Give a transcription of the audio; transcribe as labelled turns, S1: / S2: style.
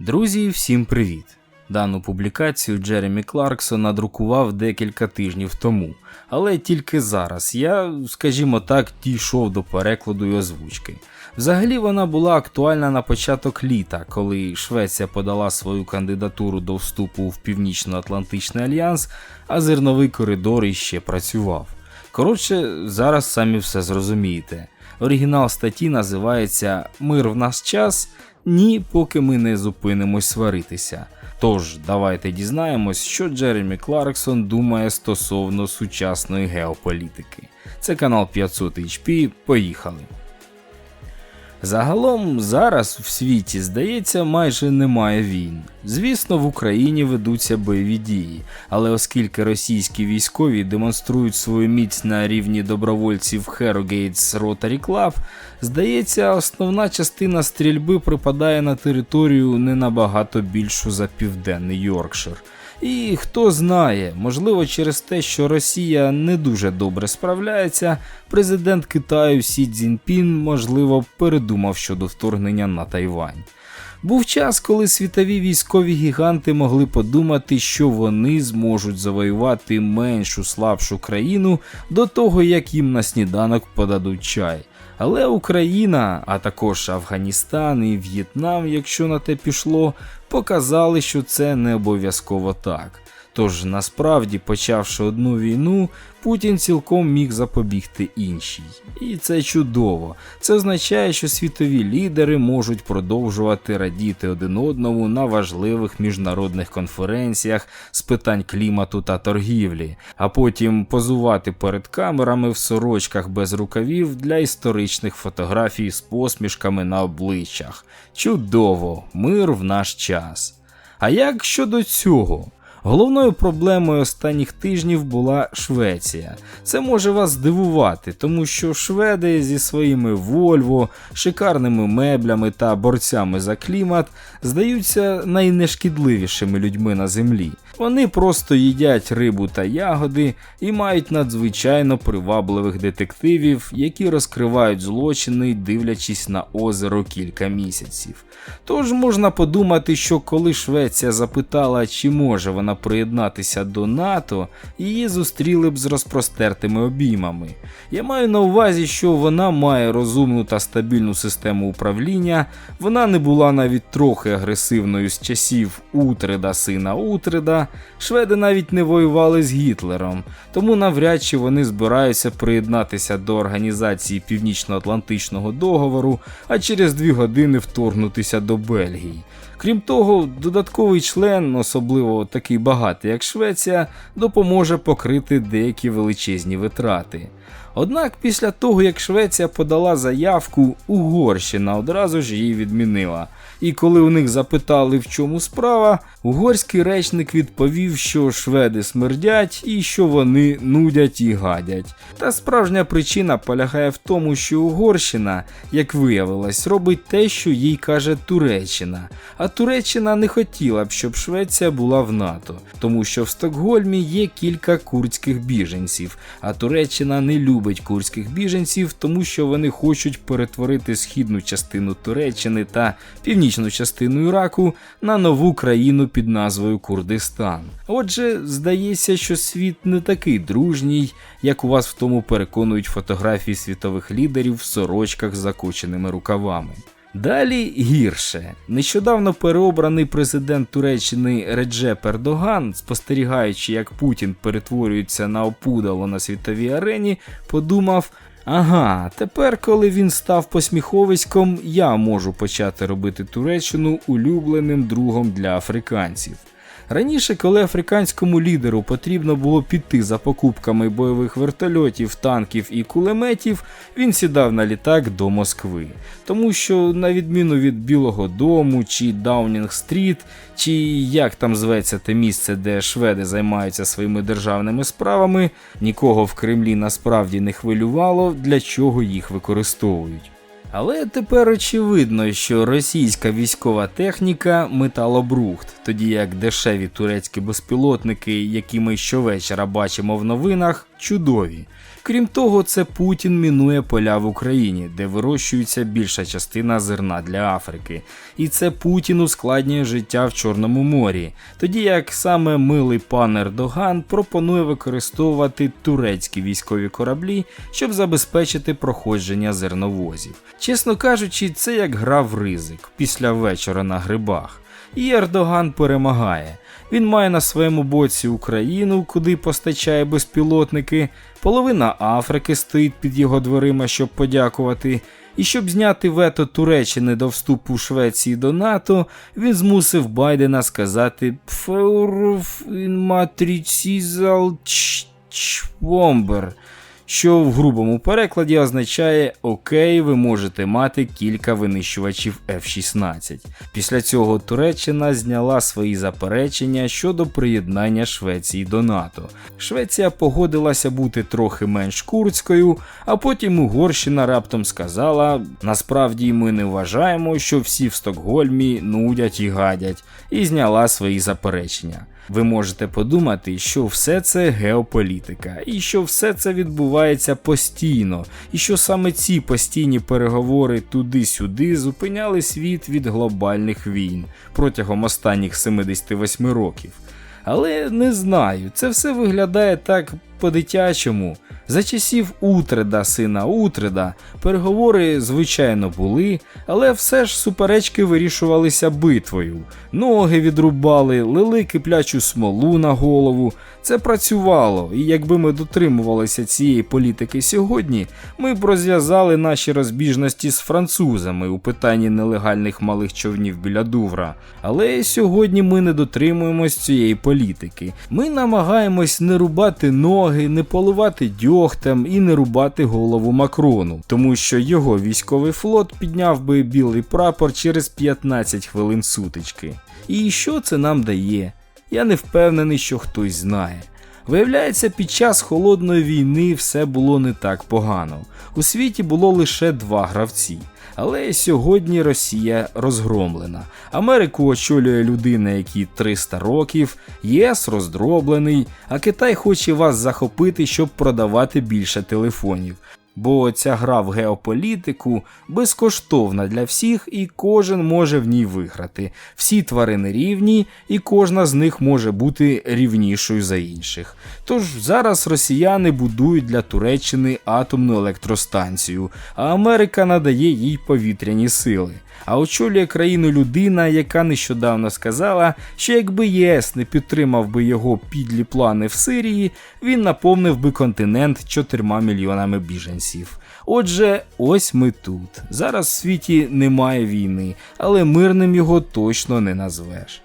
S1: Друзі, всім привіт! Дану публікацію Джеремі Кларксон надрукував декілька тижнів тому, але тільки зараз я, скажімо так, дійшов до перекладу і озвучки. Взагалі вона була актуальна на початок літа, коли Швеція подала свою кандидатуру до вступу в Північно-Атлантичний альянс, а зерновий коридор іще працював. Коротше, зараз самі все зрозумієте. Оригінал статті називається Мир в наш час. Ні, поки ми не зупинимось сваритися. Тож, давайте дізнаємось, що Джеремі Кларксон думає стосовно сучасної геополітики. Це канал 500 HP, поїхали. Загалом зараз в світі, здається, майже немає війн. Звісно, в Україні ведуться бойові дії, але оскільки російські військові демонструють свою міць на рівні добровольців Harrogate Rotary Club, здається, основна частина стрільби припадає на територію не набагато більшу за південний Йоркшир. І хто знає, можливо, через те, що Росія не дуже добре справляється, президент Китаю Сі Цзіньпін, можливо, передумав щодо вторгнення на Тайвань. Був час, коли світові військові гіганти могли подумати, що вони зможуть завоювати меншу слабшу країну до того, як їм на сніданок подадуть чай. Але Україна, а також Афганістан і В'єтнам, якщо на те пішло, показали, що це не обов'язково так. Тож насправді, почавши одну війну, Путін цілком міг запобігти іншій. І це чудово. Це означає, що світові лідери можуть продовжувати радіти один одному на важливих міжнародних конференціях з питань клімату та торгівлі, а потім позувати перед камерами в сорочках без рукавів для історичних фотографій з посмішками на обличчях. Чудово, мир в наш час. А як щодо цього? Головною проблемою останніх тижнів була Швеція. Це може вас здивувати, тому що шведи зі своїми Вольво, шикарними меблями та борцями за клімат здаються найнешкідливішими людьми на землі. Вони просто їдять рибу та ягоди і мають надзвичайно привабливих детективів, які розкривають злочини, дивлячись на озеро кілька місяців. Тож можна подумати, що коли Швеція запитала, чи може вона приєднатися до НАТО, її зустріли б з розпростертими обіймами. Я маю на увазі, що вона має розумну та стабільну систему управління, вона не була навіть трохи агресивною з часів Утреда, сина Утреда. Шведи навіть не воювали з Гітлером, тому навряд чи вони збираються приєднатися до організації Північно-Атлантичного договору, а через дві години вторгнутися до Бельгії. Крім того, додатковий член, особливо такий багатий, як Швеція, допоможе покрити деякі величезні витрати. Однак після того, як Швеція подала заявку, Угорщина одразу ж її відмінила. І коли у них запитали, в чому справа, угорський речник відповів, що шведи смердять і що вони нудять і гадять. Та справжня причина полягає в тому, що Угорщина, як виявилось, робить те, що їй каже Туреччина. А Туреччина не хотіла б, щоб Швеція була в НАТО, тому що в Стокгольмі є кілька курдських біженців, а Туреччина не любить курських біженців, тому що вони хочуть перетворити східну частину Туреччини та північну частину Іраку на нову країну під назвою Курдистан. Отже, здається, що світ не такий дружній, як у вас в тому переконують фотографії світових лідерів в сорочках з закоченими рукавами. Далі гірше. Нещодавно переобраний президент Туреччини Реджеп Ердоган, спостерігаючи, як Путін перетворюється на опудало на світовій арені, подумав. Ага, тепер, коли він став посміховиськом, я можу почати робити Туреччину улюбленим другом для африканців. Раніше, коли африканському лідеру потрібно було піти за покупками бойових вертольотів, танків і кулеметів, він сідав на літак до Москви. Тому що, на відміну від Білого Дому чи Даунінг Стріт, чи як там зветься те місце, де шведи займаються своїми державними справами, нікого в Кремлі насправді не хвилювало, для чого їх використовують. Але тепер очевидно, що російська військова техніка металобрухт, тоді як дешеві турецькі безпілотники, які ми щовечора бачимо в новинах, чудові. Крім того, це Путін мінує поля в Україні, де вирощується більша частина зерна для Африки. І це Путін ускладнює життя в Чорному морі, тоді як саме милий пан Ердоган пропонує використовувати турецькі військові кораблі, щоб забезпечити проходження зерновозів. Чесно кажучи, це як гра в ризик після вечора на грибах. І Ердоган перемагає. Він має на своєму боці Україну, куди постачає безпілотники. Половина Африки стоїть під його дверима, щоб подякувати. І щоб зняти вето Туреччини до вступу Швеції до НАТО, він змусив Байдена сказати «Пфеурф матріцізал чвомбер», що в грубому перекладі означає Окей, ви можете мати кілька винищувачів F-16. Після цього Туреччина зняла свої заперечення щодо приєднання Швеції до НАТО. Швеція погодилася бути трохи менш курдською, а потім Угорщина раптом сказала: насправді ми не вважаємо, що всі в Стокгольмі нудять і гадять, і зняла свої заперечення. Ви можете подумати, що все це геополітика, і що все це відбувається постійно, і що саме ці постійні переговори туди-сюди зупиняли світ від глобальних війн протягом останніх 78 років. Але не знаю, це все виглядає так по-дитячому. За часів Утреда, сина Утреда, переговори, звичайно, були, але все ж суперечки вирішувалися битвою. Ноги відрубали, лили киплячу смолу на голову. Це працювало, і якби ми дотримувалися цієї політики сьогодні, ми б розв'язали наші розбіжності з французами у питанні нелегальних малих човнів біля Дувра. Але сьогодні ми не дотримуємось цієї політики. Ми намагаємось не рубати ноги, не поливати дьогтем і не рубати голову Макрону, тому що його військовий флот підняв би білий прапор через 15 хвилин сутички. І що це нам дає? Я не впевнений, що хтось знає. Виявляється, під час холодної війни все було не так погано. У світі було лише два гравці. Але сьогодні Росія розгромлена. Америку очолює людина, якій 300 років, ЄС роздроблений, а Китай хоче вас захопити, щоб продавати більше телефонів. Бо ця гра в геополітику безкоштовна для всіх, і кожен може в ній виграти. Всі тварини рівні, і кожна з них може бути рівнішою за інших. Тож зараз росіяни будують для Туреччини атомну електростанцію, а Америка надає їй повітряні сили. А очолює країну людина, яка нещодавно сказала, що якби ЄС не підтримав би його підлі плани в Сирії, він наповнив би континент 4 мільйонами біженців. Отже, ось ми тут. Зараз в світі немає війни, але мирним його точно не назвеш.